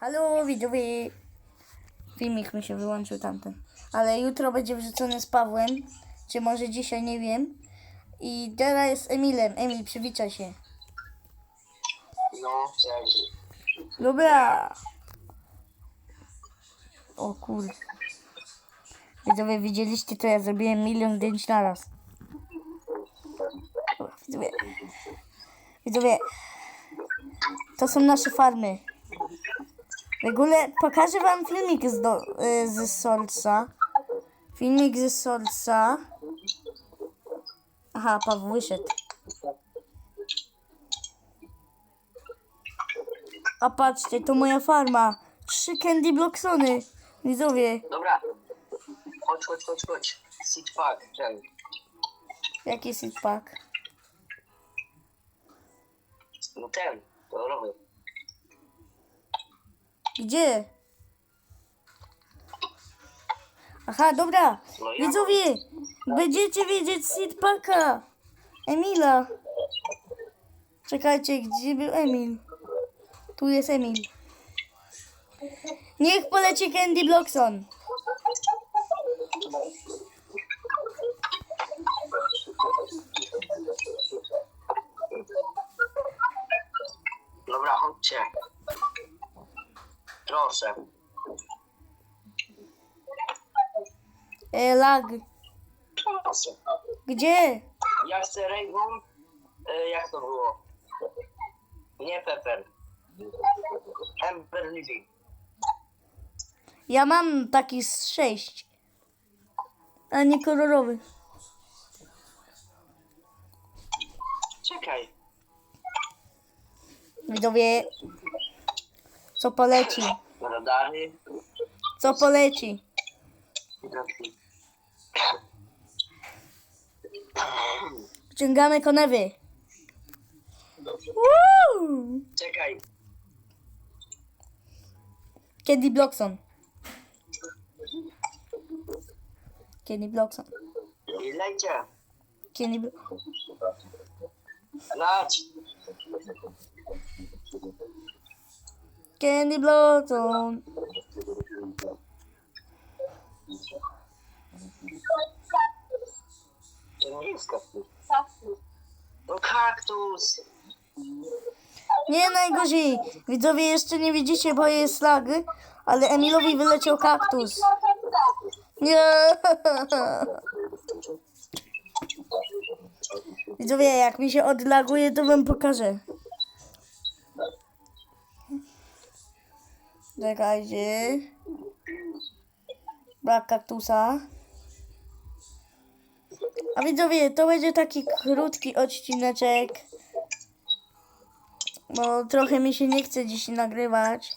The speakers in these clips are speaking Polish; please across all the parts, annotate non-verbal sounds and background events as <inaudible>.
Halo widzowie. Filmik mi się wyłączył tamten. Ale jutro będzie wrzucony z Pawłem. Czy może dzisiaj, nie wiem. I teraz jest Emilem. Emil, przywitaj się. No, cześć. Dobra. O kurde. Widzowie, widzieliście to? Ja zrobiłem milion zdjęć na raz. Widzowie. Widzowie. To są nasze farmy. W ogóle pokażę wam filmik z, do, y, z Solca. Filmik z Solca. Aha, Paweł wyszedł. A patrzcie, to moja farma. Trzy candy blocksony. Widzowie, Dobra. Chodź, chodź, chodź, chodź. Sit pack, ten. jaki seed pack? No ten, kolorowy. Gdzie? Aha, dobra. No Widzowie, będziecie wiedzieć seed packa. Emila. Czekajcie, gdzie był Emil? Tu jest Emil. Niech poleci Candy Blockson. Dobra, chodźcie. Proszę. E, lag. Proszę. Gdzie? Ja chcę Rainbow. E, jak to było? Nie Pepper. Ember Lily. Ja mam taki z sześć. A nie kolorowy. Czekaj. Widzowie, co poleci? Radary. Co poleci? Wciągamy konewy. Woo! Czekaj. Candy Blockson. Candy Blockson. I lejcie. Candy Blo- Lać. Candy Blockson. To nie jest kaktus. No kaktus. Nie najgorzej. Widzowie jeszcze nie widzicie, bo jest lag, ale Emilowi wyleciał kaktus. Nie. <laughs> Widzowie, jak mi się odlaguje, to wam pokażę. Czekajcie. Brak kaktusa. A widzowie, to będzie taki krótki odcineczek. Bo trochę mi się nie chce dziś nagrywać.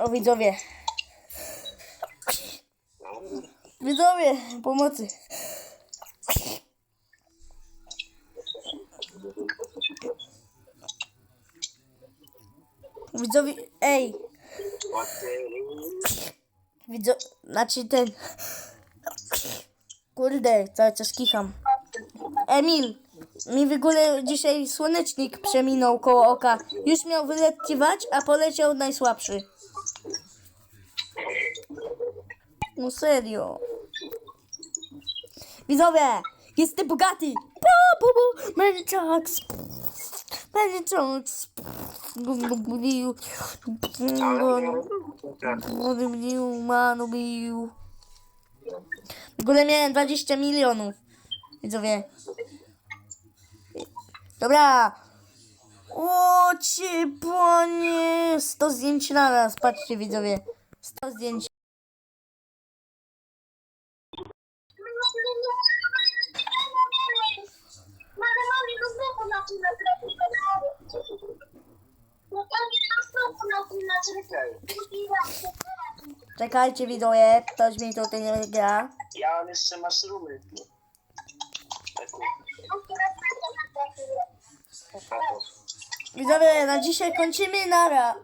O widzowie. Widzowie, pomocy. Widzowie, ej, widzo, znaczy ten, kurde, cały czas kicham. Emil, mi w ogóle dzisiaj słonecznik przeminął koło oka. Już miał wyletywać, a poleciał najsłabszy. No serio. Widzowie, jestem bogaty. Bu, bu, bu. Many talks. Biu. Biu, manu. W ogóle miałem 20 milionów. Widzowie. Dobra. O cię, panie. 100 zdjęć na raz. Patrzcie, widzowie. 100 zdjęć. Na kanału. No na na. Czekajcie, widzowie. Ktoś mi tutaj nie gra. Ja mam jeszcze maszrumy. Widzowie, na dzisiaj kończymy. Nara.